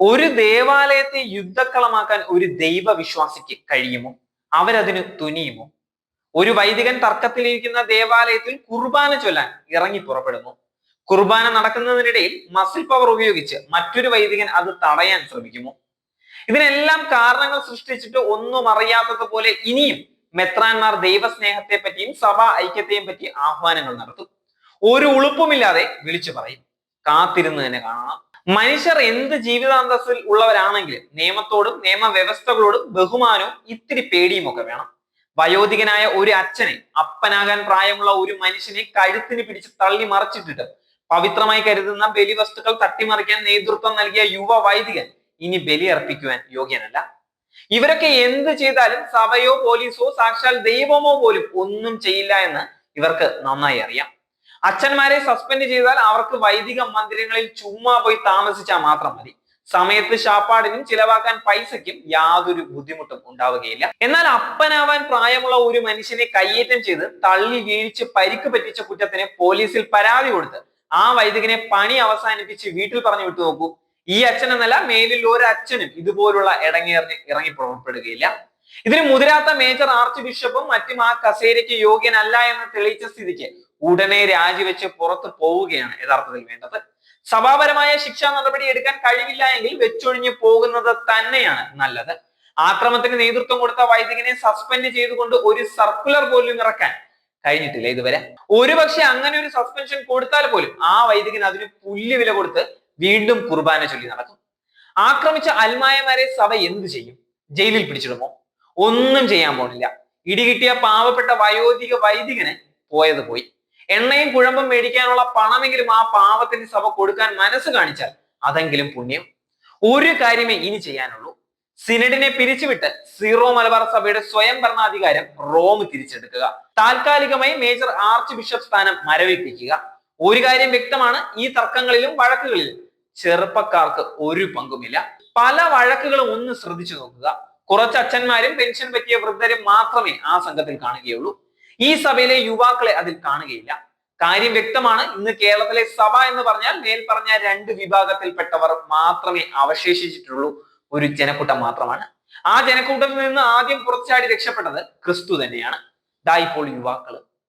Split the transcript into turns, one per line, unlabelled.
ഒരു ദേവാലയത്തെ യുദ്ധക്കളമാക്കാൻ ഒരു ദൈവവിശ്വാസിക്ക് കഴിയുമോ? അവരതിന് തുനിയുമോ? ഒരു വൈദികൻ തർക്കത്തിലിരിക്കുന്ന ദേവാലയത്തിൽ കുർബാന ചൊല്ലാൻ ഇറങ്ങി പുറപ്പെടുന്നു കുർബാന നടക്കുന്നതിനിടയിൽ മസിൽ പവർ ഉപയോഗിച്ച് മറ്റൊരു വൈദികൻ അത് തടയാൻ ശ്രമിക്കുമോ? ഇതിനെല്ലാം കാരണങ്ങൾ സൃഷ്ടിച്ചിട്ട് ഒന്നും അറിയാത്തതുപോലെ ഇനിയും മെത്രാന്മാർ ദൈവസ്നേഹത്തെ പറ്റിയും സഭാ ഐക്യത്തെയും പറ്റി ആഹ്വാനങ്ങൾ നടത്തും. ഒരു ഉളുപ്പുമില്ലാതെ വിളിച്ചു പറയും. കാത്തിരുന്ന് തന്നെ കാണണം മനുഷ്യർ എന്ത് ജീവിതാന്തസ്സിൽ ഉള്ളവരാണെങ്കിലും നിയമത്തോടും നിയമവ്യവസ്ഥകളോടും ബഹുമാനവും ഇത്തിരി പേടിയും ഒക്കെ വേണം. വയോധികനായ ഒരു അച്ഛനെ അപ്പനാകാൻ പ്രായമുള്ള ഒരു മനുഷ്യനെ കഴുത്തിന് പിടിച്ച് തള്ളി മറിച്ചിട്ടിട്ട് പവിത്രമായി കരുതുന്ന ബലി വസ്തുക്കൾ തട്ടിമറിക്കാൻ നേതൃത്വം നൽകിയ യുവ വൈദികൻ ഇനി ബലി അർപ്പിക്കുവാൻ യോഗ്യനല്ല. ഇവരൊക്കെ എന്ത് ചെയ്താലും സഭയോ പോലീസോ സാക്ഷാൽ ദൈവമോ പോലും ഒന്നും ചെയ്യില്ല എന്ന് ഇവർക്ക് നന്നായി അറിയാം. അച്ഛന്മാരെ സസ്പെൻഡ് ചെയ്താൽ അവർക്ക് വൈദിക മന്ദിരങ്ങളിൽ ചുമ്മാ പോയി താമസിച്ചാൽ മാത്രം മതി. സമയത്ത് ശാപ്പാടിനും ചിലവാക്കാൻ പൈസയ്ക്കും യാതൊരു ബുദ്ധിമുട്ടും ഉണ്ടാവുകയില്ല. എന്നാൽ അപ്പനാവാൻ പ്രായമുള്ള ഒരു മനുഷ്യനെ കയ്യേറ്റം ചെയ്ത് തള്ളി വീഴ്ച പരിക്ക് പറ്റിച്ച കുറ്റത്തിന് പോലീസിൽ പരാതി കൊടുത്ത് ആ വൈദികനെ പണി അവസാനിപ്പിച്ച് വീട്ടിൽ പറഞ്ഞു വിട്ടു നോക്കൂ. ഈ അച്ഛൻ എന്നല്ല മേലിൽ ഒരു അച്ഛനും ഇതുപോലുള്ള ഇടങ്ങേറിന് ഇറങ്ങി പുറപ്പെടുകയില്ല. ഇതിന് മുതിരാത്ത മേജർ ആർച്ച് ബിഷപ്പും മറ്റും ആ കസേരയ്ക്ക് യോഗ്യനല്ല എന്ന് തെളിയിച്ച സ്ഥിതിക്ക് ഉടനെ രാജിവെച്ച് പുറത്തു പോവുകയാണ് യഥാർത്ഥത്തിൽ വേണ്ടത്. സഭാപരമായ ശിക്ഷാ നടപടി എടുക്കാൻ കഴിവില്ല എങ്കിൽ വെച്ചൊഴിഞ്ഞു പോകുന്നത് തന്നെയാണ് നല്ലത്. ആക്രമത്തിന് നേതൃത്വം കൊടുത്ത വൈദികനെ സസ്പെൻഡ് ചെയ്തുകൊണ്ട് ഒരു സർക്കുലർ പോലും ഇറക്കാൻ കഴിഞ്ഞിട്ടില്ല ഇതുവരെ. ഒരുപക്ഷെ അങ്ങനെ ഒരു സസ്പെൻഷൻ കൊടുത്താൽ പോലും ആ വൈദികൻ അതിന് പുല്ല് വില കൊടുത്ത് വീണ്ടും കുർബാന ചൊല്ലി നടക്കും. ആക്രമിച്ച അൽമായമാരെ സഭ എന്ത് ചെയ്യും? ജയിലിൽ പിടിച്ചിടുമോ? ഒന്നും ചെയ്യാൻ പോണില്ല. ഇടികിട്ടിയ പാവപ്പെട്ട വയോധിക വൈദികന് പോയത് പോയി. എണ്ണയും കുഴമ്പും മേടിക്കാനുള്ള പണമെങ്കിലും ആ പാവത്തിന് സഭ കൊടുക്കാൻ മനസ്സ് കാണിച്ചാൽ അതെങ്കിലും പുണ്യം. ഒരു കാര്യമേ ഇനി ചെയ്യാനുള്ളൂ. സിനഡിനെ പിരിച്ചുവിട്ട് സീറോ മലബാർ സഭയുടെ സ്വയം ഭരണാധികാരം റോം തിരിച്ചെടുക്കുക. താൽക്കാലികമായി മേജർ ആർച്ച് ബിഷപ്പ് സ്ഥാനം മരവിപ്പിക്കുക. ഒരു കാര്യം വ്യക്തമാണ് ഈ തർക്കങ്ങളിലും വഴക്കുകളിലും ചെറുപ്പക്കാർക്ക് ഒരു പങ്കുമില്ല. പല വഴക്കുകളും ഒന്ന് ശ്രദ്ധിച്ചു നോക്കുക. കുറച്ച് അച്ഛന്മാരും പെൻഷൻ പറ്റിയ വൃദ്ധരും മാത്രമേ ആ സംഘത്തിൽ കാണുകയുള്ളൂ. ഈ സഭയിലെ യുവാക്കളെ അതിൽ കാണുകയില്ല. കാര്യം വ്യക്തമാണ് ഇന്ന് കേരളത്തിലെ സഭ എന്ന് പറഞ്ഞാൽ മേൽപ്പറഞ്ഞ രണ്ട് വിഭാഗത്തിൽപ്പെട്ടവർ മാത്രമേ അവശേഷിച്ചിട്ടുള്ളൂ. ഒരു ജനക്കൂട്ടം മാത്രമാണ്. ആ ജനക്കൂട്ടത്തിൽ നിന്ന് ആദ്യം പുറച്ചാടി രക്ഷപ്പെട്ടത് ക്രിസ്തു തന്നെയാണ്. ദാ ഇപ്പോൾ യുവാക്കൾ.